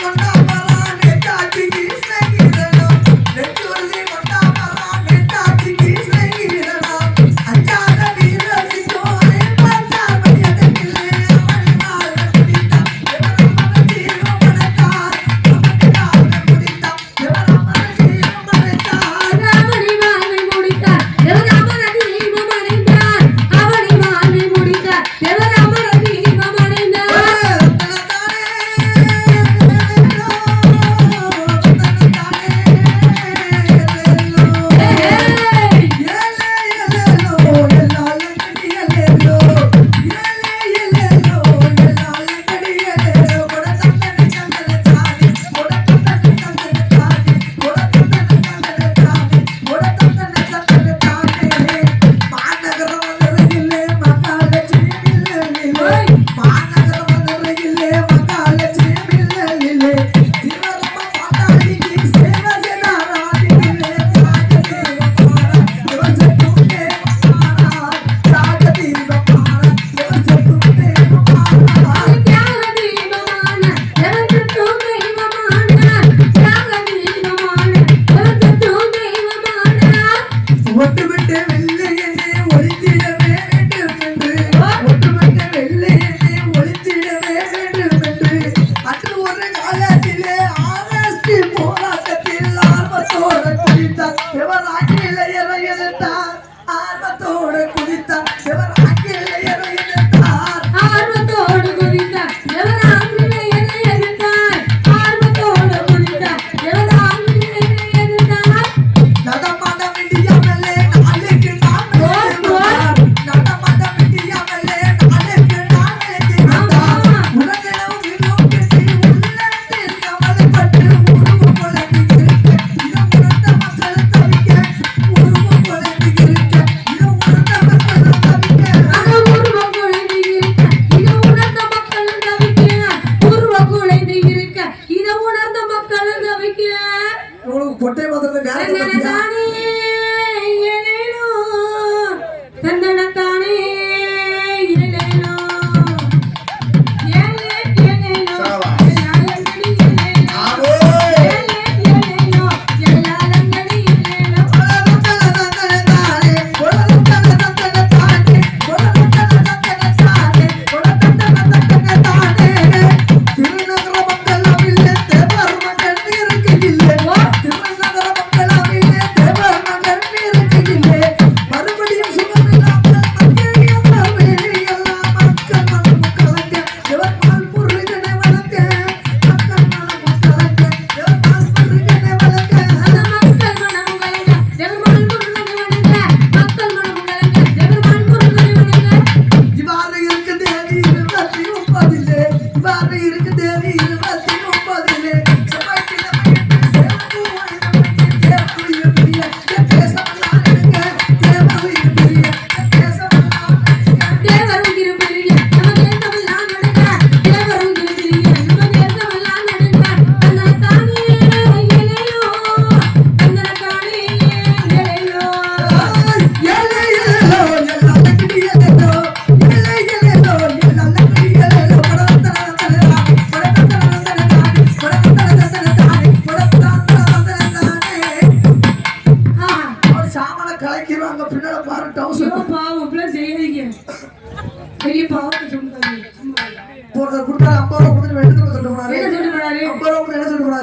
Oh, no.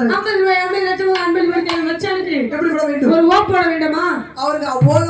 ரூபாய் ஐம்பது லட்சம் ஐம்பது பேருக்கு வச்சாலுக்கு எப்படி போட ஒரு வேண்டுமா? அவருக்கு போக